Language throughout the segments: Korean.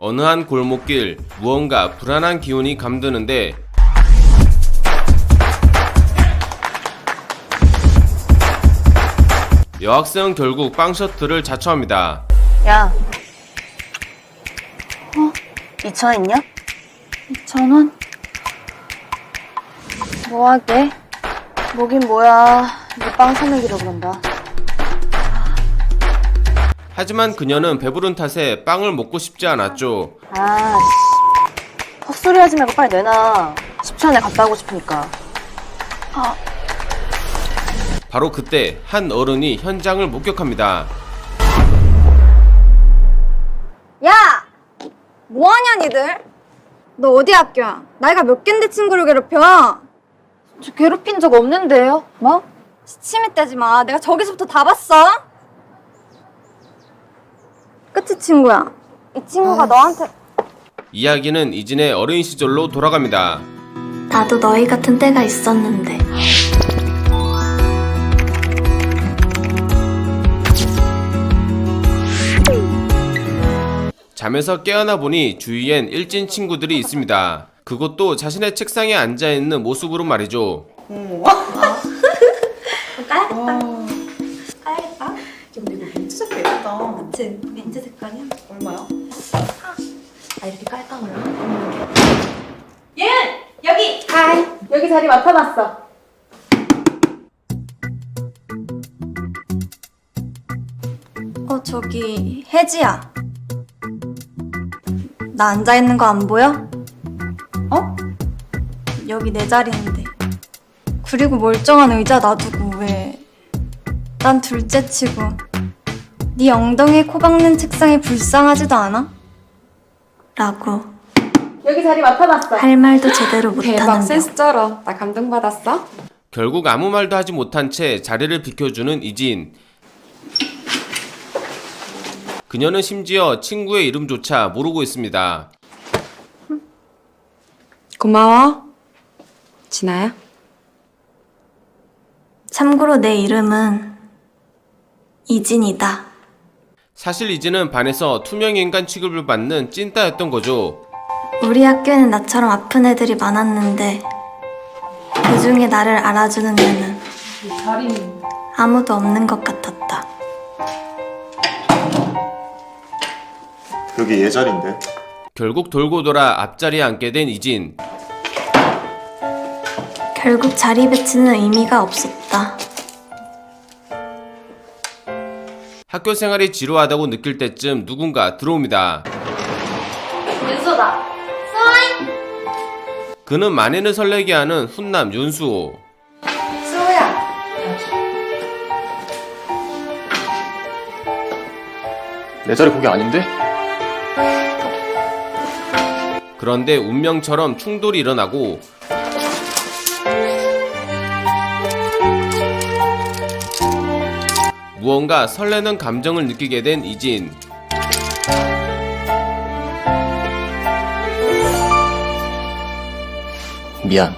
어느 한 골목길 무언가 불안한 기운이 감드는데 여학생은 결국 빵 셔틀을 자초합니다. 야. 어? 2천 있냐? 2천 원? 뭐하게? 뭐긴 뭐야. 네빵 사먹이려 그런다. 하지만 그녀는 배부른 탓에 빵을 먹고 싶지 않았죠. 아, 씨. 헛소리 하지 말고 빨리 내놔. 10초 안에 갔다 오고 싶으니까. 바로 그때 한 어른이 현장을 목격합니다. 야! 뭐하냐 니들? 너 어디 학교야? 나이가 몇 갠데 친구를 괴롭혀? 저 괴롭힌 적 없는데요? 뭐? 시침이 떼지 마. 내가 저기서부터 다 봤어. 그치 친구야? 이 친구가 너한테 이야기는 이진의 어린 시절로 돌아갑니다. 나도 너희 같은 때가 있었는데 잠에서 깨어나 보니 주위엔 일진 친구들이 있습니다. 그것도 자신의 책상에 앉아 있는 모습으로 말이죠. 까야겠다. 까야겠다. 근데 이거 민트 색깔 예쁘다. 그치? 민트 색깔이야? 얼마야? 아 이렇게 몰라? 얘는 여기. 하이. 여기 자리 맡아놨어. 어 저기 혜지야. 나 앉아 있는 거 안 보여? 어? 여기 내 자리인데. 그리고 멀쩡한 의자 놔두고 왜? 난 둘째 치고 네 엉덩이에 코 박는 책상이 불쌍하지도 않아? 라고 여기 자리 맡아놨어. 할 말도 제대로 대박 못하는 센스 쩔어 나 감동받았어 결국 아무 말도 하지 못한 채 자리를 비켜주는 이진. 그녀는 심지어 친구의 이름조차 모르고 있습니다. 고마워 진아야 참고로 내 이름은 이진이다 사실 이진은 반에서 투명인간 취급을 받는 찐따였던 거죠. 우리 학교에는 나처럼 아픈 애들이 많았는데 그 중에 나를 알아주는 애는 아무도 없는 것 같았다 여기 얘 자리인데 결국 돌고 돌아 앞자리에 앉게 된 이진. 결국 자리 배치는 의미가 없었다 학교 생활이 지루하다고 느낄 때쯤 누군가 들어옵니다. 윤서다. 그는 만인을 설레게 하는 훈남 윤수호. 수호야. 내 자리 거기 아닌데? 그런데 운명처럼 충돌이 일어나고 무언가 설레는 감정을 느끼게 된 이진. 미안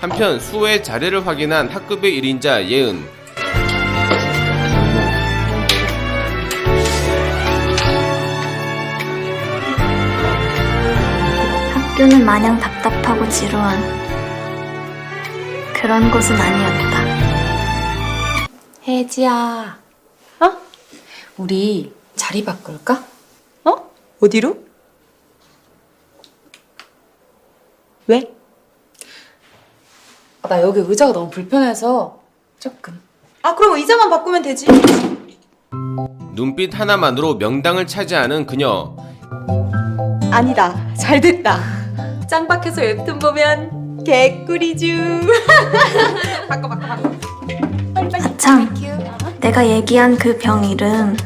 한편 수호의 자리를 확인한 학급의 1인자 예은. 학교는 마냥 답답하고 지루한 그런 곳은 아니었다 혜지야 어? 우리 자리 바꿀까? 어? 어디로? 왜? 나 여기 의자가 너무 불편해서 조금 아 그럼 의자만 바꾸면 되지. 눈빛 하나만으로 명당을 차지하는 그녀. 아니다. 잘 됐다. 짱박해서 웹툰 보면 개꿀이쥬. 바꿔 바꿔 바꿔. 아참 내가 얘기한 그 병 이름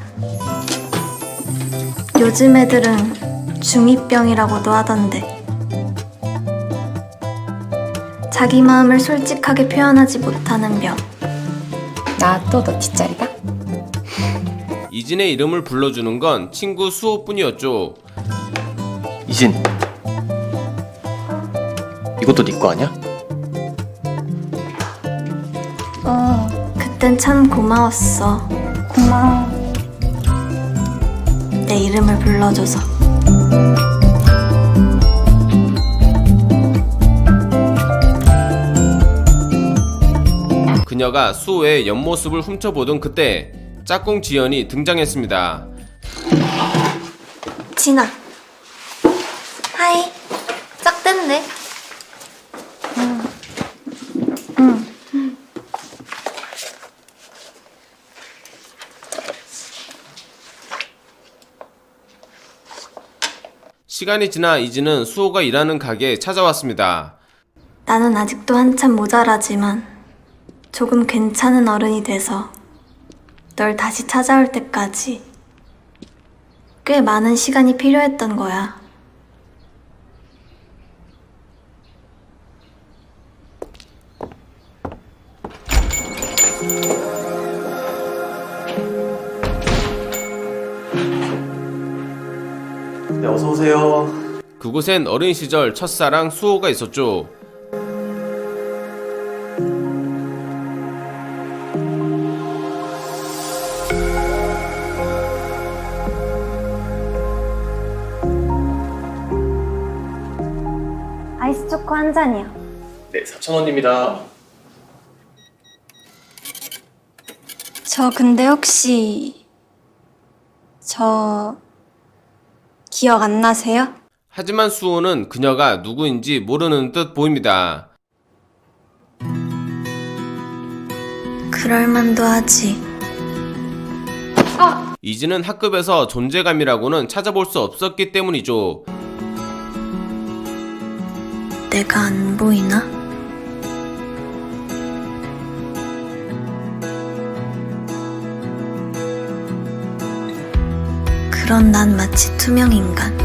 요즘 애들은 중2병이라고도 하던데 자기 마음을 솔직하게 표현하지 못하는 병 나 또너 뒷자리다? 이진의 이름을 불러주는 건 친구 수호뿐이었죠. 이진 이것도 네 거 아니야? 어, 그땐 참 고마웠어. 고마워. 내 이름을 불러줘서. 그녀가 수호의 옆모습을 훔쳐보던 그때 짝꿍 지연이 등장했습니다. 진아. 하이. 짝 뗐네. 시간이 지나 이지는 수호가 일하는 가게에 찾아왔습니다. 나는 아직도 한참 모자라지만 조금 괜찮은 어른이 돼서 널 다시 찾아올 때까지 꽤 많은 시간이 필요했던 거야. 어서 오세요. 그곳엔 어린 시절 첫사랑 수호가 있었죠. 아이스 초코 한 잔이요. 네, 4,000원입니다. 저 근데 혹시 저 기억 안 나세요? 하지만 수호는 그녀가 누구인지 모르는 듯 보입니다. 그럴만도 하지. 이지는 학급에서 존재감이라고는 찾아볼 수 없었기 때문이죠. 내가 안 보이나? 그런 난 마치 투명 인간.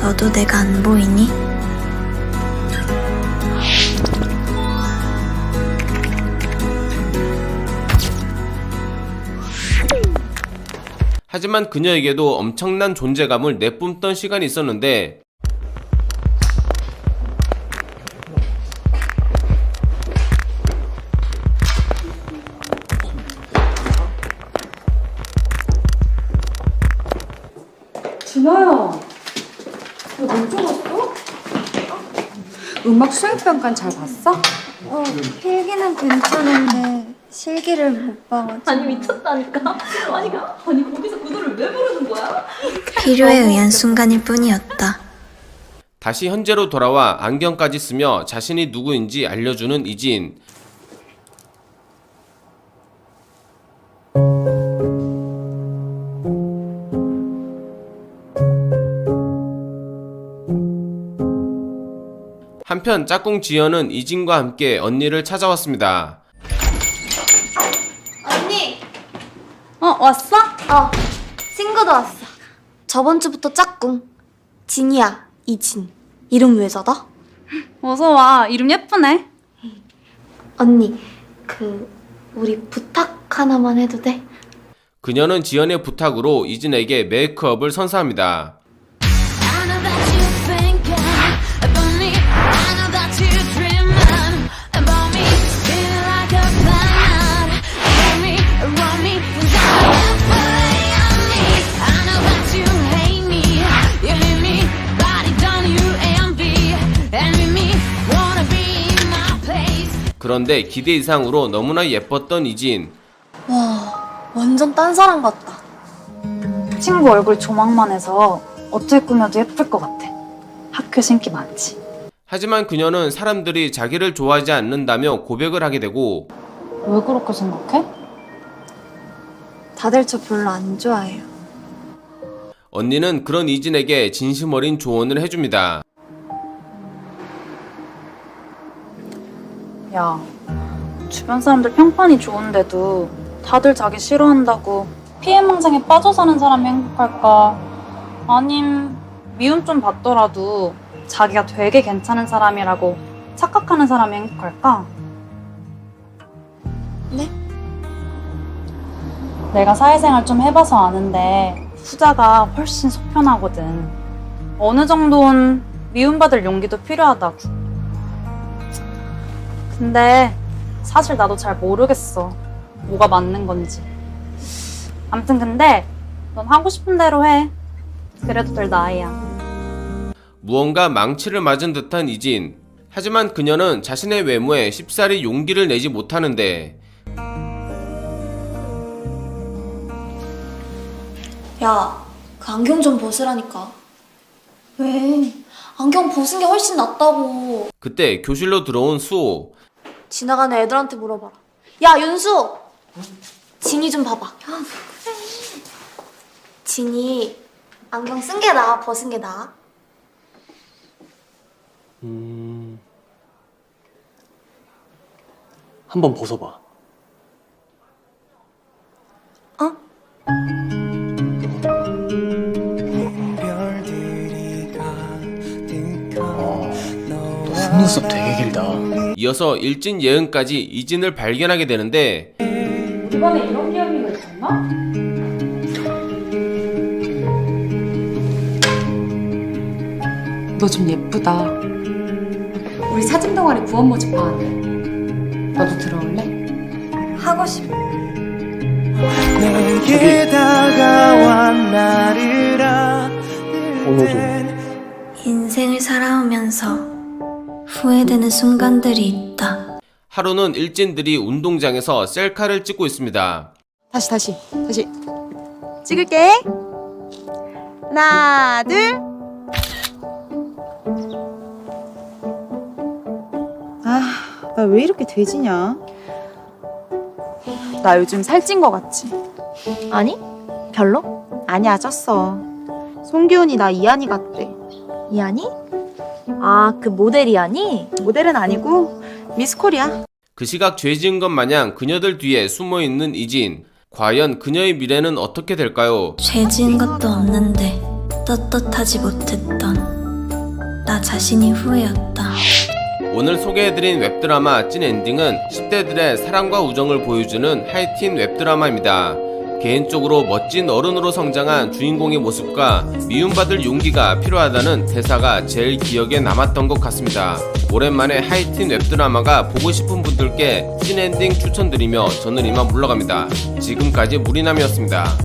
너도 내가 안 보이니? 하지만 그녀에게도 엄청난 존재감을 내뿜던 시간이 있었는데 적었어? 음악 수행평가는 잘 봤어? 어, 필기는 괜찮은데 실기를 못 봐가지고. 필요에 의한 순간일 뿐이었다. 다시 현재로 돌아와 안경까지 쓰며 자신이 누구인지 알려주는 이진. 한편 짝꿍 지연은 이진과 함께 언니를 찾아왔습니다. 언니! 어, 왔어? 어, 친구도 왔어. 저번 주부터 짝꿍. 진이야, 이진. 이름 왜 적어? 어서 와. 이름 예쁘네. 언니, 그, 우리 부탁 하나만 해도 돼? 그녀는 지연의 부탁으로 이진에게 메이크업을 선사합니다. 그런데 기대 이상으로 너무나 예뻤던 이진. 완전 딴 사람 같다. 친구 얼굴 조망만 해서 어떻게 꾸며도 예쁠 것 같아. 학교 신기 많지. 하지만 그녀는 사람들이 자기를 좋아하지 않는다며 고백을 하게 되고 왜 그렇게 생각해? 다들 저 별로 안 좋아해요. 언니는 그런 이진에게 진심 어린 조언을 해줍니다. 야, 주변 사람들 평판이 좋은데도 다들 자기 싫어한다고 피해망상에 빠져 사는 사람이 행복할까? 아님 미움 좀 받더라도 자기가 되게 괜찮은 사람이라고 착각하는 사람이 행복할까? 네? 내가 사회생활 좀 해봐서 아는데 후자가 훨씬 속편하거든. 어느 정도는 미움받을 용기도 필요하다고. 근데 사실 나도 잘 모르겠어. 뭐가 맞는 건지. 암튼 근데 넌 하고 싶은 대로 해. 그래도 될 나이야. 무언가 망치를 맞은 듯한 이진. 하지만 그녀는 자신의 외모에 쉽사리 용기를 내지 못하는데 야, 그 안경 좀 벗으라니까. 왜? 안경 벗은 게 훨씬 낫다고. 그때 교실로 들어온 수호. 지나가는 애들한테 물어봐라. 야, 윤수! 진이 좀 봐봐. 진이 안경 쓴 게 나아, 벗은 게 나아? 음... 한번 벗어봐. 어? 속눈썹 되게 길다. 이어서 일진 예은까지 이진을 발견하게 되는데 우리 반에 이런 귀염이가 있었나? 너 좀 예쁘다. 우리 사진 동아리 부원 모집하는데 너도 들어올래? 하고 싶어. 인생을 살아오면서 후회되는 순간들이 있다. 하루는 일진들이 운동장에서 셀카를 찍고 있습니다. 다시 다시 다시 찍을게 하나 둘 아, 나 왜 이렇게 돼지냐? 나 요즘 살찐 거 같지? 아니? 별로? 아니야, 쪘어. 송기훈이 나 이한이 같대. 이하니? 아, 그 모델 이하니? 모델은 아니고 미스코리아. 그 시각 죄 지은 것 마냥 그녀들 뒤에 숨어 있는 이진. 과연 그녀의 미래는 어떻게 될까요? 죄 지은 것도 없는데 떳떳하지 못했던 나 자신이 후회였다. 오늘 소개해드린 웹드라마 찐 엔딩은 10대들의 사랑과 우정을 보여주는 하이틴 웹드라마입니다. 개인적으로 멋진 어른으로 성장한 주인공의 모습과 미움받을 용기가 필요하다는 대사가 제일 기억에 남았던 것 같습니다. 오랜만에 하이틴 웹드라마가 보고 싶은 분들께 찐 엔딩 추천드리며 저는 이만 물러갑니다. 지금까지 무리남이었습니다.